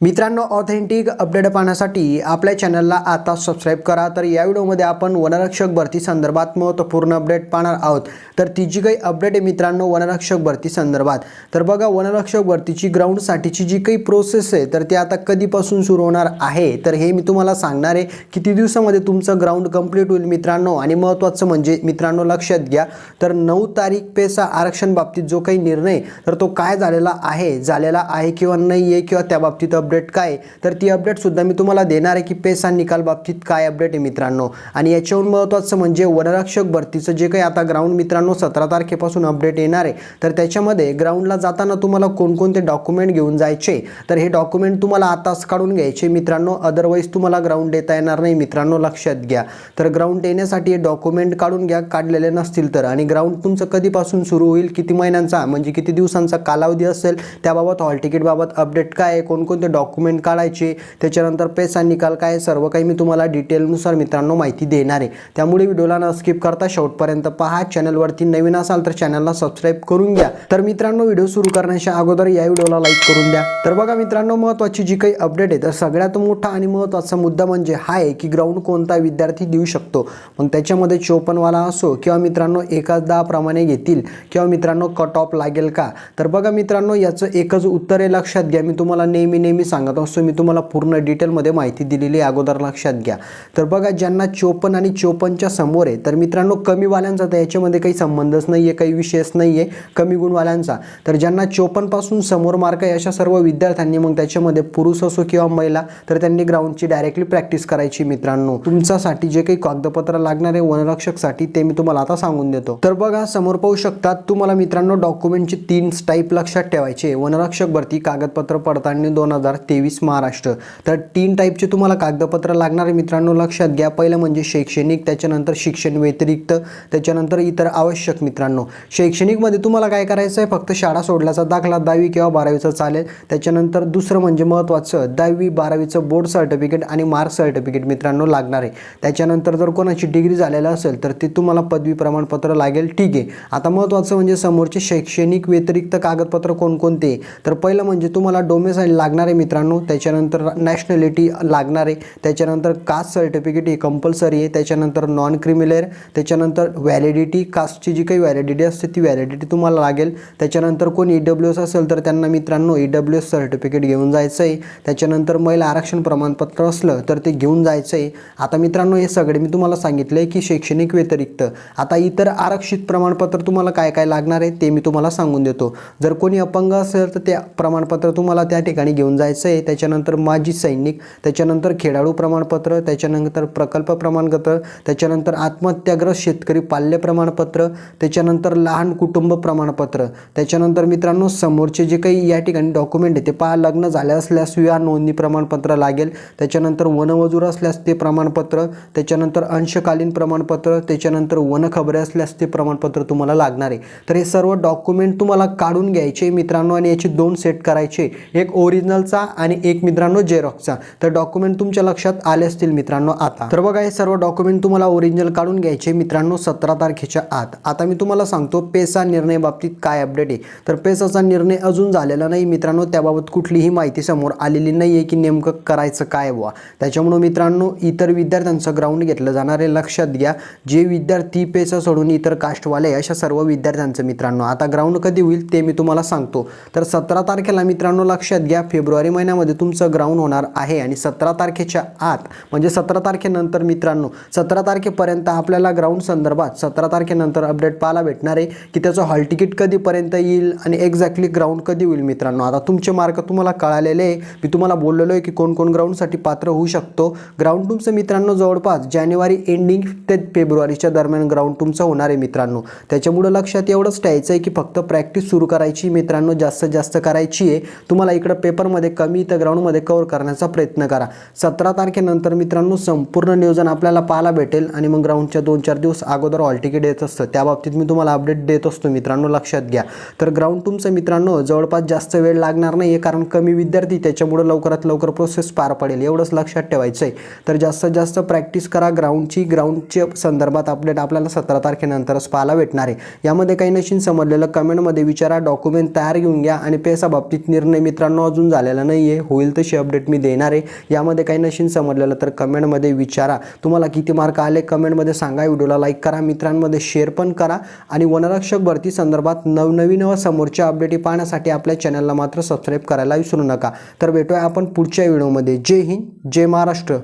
मित्रांनो authentic update पाहण्यासाठी आपल्या चॅनलला आता सबस्क्राईब करा. तर या व्हिडिओमध्ये आपण वनरक्षक भरती संदर्भात महत्त्वपूर्ण अपडेट पाहणार आहोत. तर ती जी काही अपडेट आहे मित्रांनो वनरक्षक भरती संदर्भात. तर बघा वनरक्षक भरतीची ग्राउंडसाठीची जी काही प्रोसेस आहे तर ती आता कधीपासून सुरू होणार आहे? तर हे मी तुम्हाला सांगणार आहे. किती दिवसामध्ये तुमचं ग्राउंड कंप्लीट होईल मित्रांनो? आणि महत्त्वाचं म्हणजे मित्रांनो लक्षात घ्या. तर नऊ तारीख पेसा आरक्षण बाबतीत जो काही निर्णय तर तो काय झालेला आहे? झालेला आहे किंवा नाही आहे किंवा त्या बाबतीत अपडेट काय? आहे, तर ती अपडेटसुद्धा मी तुम्हाला देणार आहे की पेसा निकाल बाबतीत काय अपडेट आहे मित्रांनो. आणि याच्याहून महत्त्वाचं म्हणजे वनरक्षक भरतीचं जे काही आता ग्राउंड मित्रांनो सतरा तारखेपासून अपडेट येणार आहे. तर त्याच्यामध्ये ग्राउंडला जाताना तुम्हाला कोणकोणते डॉक्युमेंट घेऊन जायचे? तर हे डॉक्युमेंट तुम्हाला आताच काढून घ्यायचे मित्रांनो. अदरवाईज तुम्हाला ग्राउंड देता येणार नाही मित्रांनो लक्षात घ्या. तर ग्राउंड येण्यासाठी हे डॉक्युमेंट काढून घ्या काढलेले नसतील तर. आणि ग्राउंड तुमचं कधीपासून सुरू होईल किती महिन्यांचा म्हणजे किती दिवसांचा कालावधी असेल त्याबाबत हॉल तिकीटबाबत अपडेट काय आहे कोणकोणते डॉक्युमेंट काढायचे त्याच्यानंतर पैसा निकाल काय सर्व काही मी तुम्हाला डिटेलनुसार मित्रांनो माहिती देणार आहे. त्यामुळे व्हिडिओला न स्किप करता शेवटपर्यंत पहा. चॅनलवरती नवीन असाल तर चॅनलला सबस्क्राईब करून घ्या. तर मित्रांनो व्हिडिओ सुरू करण्याच्या अगोदर या व्हिडिओला लाईक करून द्या. तर बघा मित्रांनो महत्त्वाची जी काही अपडेट आहे तर सगळ्यात मोठा आणि महत्त्वाचा मुद्दा म्हणजे हा आहे की ग्राउंड कोणता विद्यार्थी देऊ शकतो? मग त्याच्यामध्ये चोपनवाला असो किंवा मित्रांनो एकाच दहाप्रमाणे घेतील किंवा मित्रांनो कट ऑफ लागेल का? तर बघा मित्रांनो याचं एकच उत्तर आहे लक्षात घ्या. मी तुम्हाला नेहमी नेहमी सांगत असतो मी तुम्हाला पूर्ण डिटेलमध्ये माहिती दिलेली अगोदर लक्षात घ्या. तर बघा ज्यांना चोपन्न आणि चोपन्नच्या समोर आहे तर मित्रांनो कमीवाल्यांचा तर याच्यामध्ये काही संबंधच नाही आहे काही विषयच नाही आहे कमी गुणवाल्यांचा तर ज्यांना चोपन्नपासून समोर मार्क आहे अशा सर्व विद्यार्थ्यांनी मग त्याच्यामध्ये पुरुष असो किंवा महिला तर त्यांनी ग्राउंडची डायरेक्टली प्रॅक्टिस करायची मित्रांनो. तुमच्यासाठी जे काही कागदपत्र लागणार आहे वनरक्षकसाठी ते मी तुम्हाला आता सांगून देतो. तर बघा समोर पाहू शकतात तुम्हाला मित्रांनो डॉक्युमेंटचे तीन टाईप लक्षात ठेवायचे वनरक्षक भरती कागदपत्र पडताळणी दोन हजार तेवीस महाराष्ट्र. तर तीन टाईपचे तुम्हाला कागदपत्र लागणार आहे मित्रांनो. लक्षात घ्या. पहिलं म्हणजे शैक्षणिक त्याच्यानंतर शिक्षण व्यतिरिक्त त्याच्यानंतर इतर आवश्यक मित्रांनो. शैक्षणिकमध्ये तुम्हाला काय करायचं आहे फक्त शाळा सोडल्याचा दाखला दहावी किंवा बारावीचा चालेल. त्याच्यानंतर दुसरं म्हणजे महत्त्वाचं दहावी बारावीचं बोर्ड सर्टिफिकेट आणि मार्क सर्टिफिकेट मित्रांनो लागणार आहे. त्याच्यानंतर जर कोणाची डिग्री झालेला असेल तर ते तुम्हाला पदवी प्रमाणपत्र लागेल. ठीक आहे. आता महत्त्वाचं म्हणजे समोरचे शैक्षणिक व्यतिरिक्त कागदपत्र कोणकोणते? तर पहिलं म्हणजे तुम्हाला डोमेसाईल लागणार आहे मित्रांनो त्याच्यानंतर नॅशनॅलिटी लागणार आहे त्याच्यानंतर कास्ट सर्टिफिकेट ही कंपल्सरी आहे त्याच्यानंतर नॉन क्रिमिलेअर त्याच्यानंतर व्हॅलिडिटी कास्टची जी काही व्हॅलिडिटी असते ती व्हॅलिडिटी तुम्हाला लागेल. त्याच्यानंतर कोण ई डब्ल्यू एस असेल तर त्यांना मित्रांनो ई डब्ल्यू एस सर्टिफिकेट घेऊन जायचं आहे त्याच्यानंतर महिला आरक्षण प्रमाणपत्र असलं तर ते घेऊन जायचं आहे आता मित्रांनो हे सगळे मी तुम्हाला सांगितलं आहे की शैक्षणिक व्यतिरिक्त. आता इतर आरक्षित प्रमाणपत्र तुम्हाला काय काय लागणार आहे ते मी तुम्हाला सांगून देतो. जर कोणी अपंग असेल तर ते प्रमाणपत्र तुम्हाला त्या ठिकाणी घेऊन जायचं आहे त्याच्यानंतर माजी सैनिक त्याच्यानंतर खेळाडू प्रमाणपत्र त्याच्यानंतर प्रकल्प प्रमाणपत्र त्याच्यानंतर आत्महत्याग्रस्त शेतकरी पाल्य प्रमाणपत्र त्याच्यानंतर लहान कुटुंब प्रमाणपत्र. त्याच्यानंतर मित्रांनो समोरचे जे काही या ठिकाणी डॉक्युमेंट आहे ते पहा लग्न झाले असल्यास विवाह नोंदणी प्रमाणपत्र लागेल त्याच्यानंतर वनमजूर असल्यास ते प्रमाणपत्र त्याच्यानंतर अंशकालीन प्रमाणपत्र त्याच्यानंतर वनखबरे असल्यास ते प्रमाणपत्र तुम्हाला लागणार आहे. तर हे सर्व डॉक्युमेंट तुम्हाला काढून घ्यायचे मित्रांनो आणि याचे दोन सेट करायचे. एक ओरिजिनलचा आणि एक मित्रांनो जेरॉक्सचा तर डॉक्युमेंट तुमच्या लक्षात आले असतील मित्रांनो आता. तर बघा हे सर्व डॉक्युमेंट तुम्हाला ओरिजिनल काढून घ्यायचे मित्रांनो सतरा तारखेच्या आत. आता मी तुम्हाला सांगतो पेसा निर्णय बाबतीत काय अपडेट आहे. तर पेसाचा निर्णय अजून झालेला नाही मित्रांनो. त्याबाबत कुठलीही माहिती समोर आलेली नाही आहे की नेमकं करायचं काय व्हा त्याच्यामुळं मित्रांनो इतर विद्यार्थ्यांचं ग्राउंड घेतलं जाणार आहे. लक्षात घ्या जे विद्यार्थी पेसा सोडून इतर कास्टवाले अशा सर्व विद्यार्थ्यांचं मित्रांनो. आता ग्राउंड कधी होईल ते मी तुम्हाला सांगतो. तर सतरा तारखेला मित्रांनो लक्षात घ्या फेब्रुवारी महिन्यामध्ये तुमचं ग्राउंड होणार आहे आणि सतरा तारखेच्या आत म्हणजे सतरा तारखेनंतर मित्रांनो सतरा तारखेपर्यंत आपल्याला ग्राउंड संदर्भात सतरा तारखेनंतर अपडेट पाहायला भेटणार आहे की त्याचं हॉल तिकीट कधीपर्यंत येईल आणि एक्झॅक्टली ग्राउंड कधी होईल मित्रांनो. आता तुमचे मार्क तुम्हाला कळालेले आहे. मी तुम्हाला बोललेलो आहे की कोण कोण ग्राउंडसाठी पात्र होऊ शकतो. ग्राउंड तुमचं मित्रांनो जवळपास जानेवारी एंडिंग ते फेब्रुवारीच्या दरम्यान ग्राउंड तुमचं होणार आहे मित्रांनो. त्याच्यामुळं लक्षात एवढंच ठेवायचं आहे की फक्त प्रॅक्टिस सुरू करायची मित्रांनो जास्तीत जास्त करायची आहे. तुम्हाला इकडं पेपरमध्ये कमी इथं ग्राउंडमध्ये कव्हर करण्याचा प्रयत्न करा. सतरा तारखेनंतर मित्रांनो संपूर्ण नियोजन आपल्याला पाहायला भेटेल आणि मग ग्राउंडच्या दोन चार दिवस अगोदर हॉल तिकीट येत असतं. त्या बाबतीत मी तुम्हाला अपडेट देत असतो मित्रांनो लक्षात घ्या. तर ग्राउंड तुमचं मित्रांनो जवळपास जास्त वेळ लागणार नाही आहे कारण कमी विद्यार्थी त्याच्यामुळं लवकरात लवकर प्रोसेस पार पडेल. एवढंच लक्षात ठेवायचं आहे तर जास्तीत जास्त प्रॅक्टिस करा. ग्राउंडची ग्राउंडच्या संदर्भात अपडेट आपल्याला सतरा तारखेनंतरच पाहायला भेटणार आहे. यामध्ये काही नशीन समजलेलं कमेंटमध्ये विचारा डॉक्युमेंट तयार घेऊन घ्या आणि पैसा बाबतीत निर्णय मित्रांनो अजून झालेला नाही आहे होईल तशी अपडेट मी देणार आहे. यामध्ये काही नशीन समजलेलं तर कमेंटमध्ये विचारा. तुम्हाला किती मार्क आले कमेंटमध्ये सांगा. व्हिडिओला लाईक करा. मित्रांमध्ये शेअर पण करा. आणि वनरक्षक भरती संदर्भात नवनवीन व समोरच्या अपडेटी पाहण्यासाठी आपल्या चॅनलला मात्र सबस्क्राईब करायला विसरू नका. तर भेटूया आपण पुढच्या व्हिडिओमध्ये जय हिंद. जय महाराष्ट्र.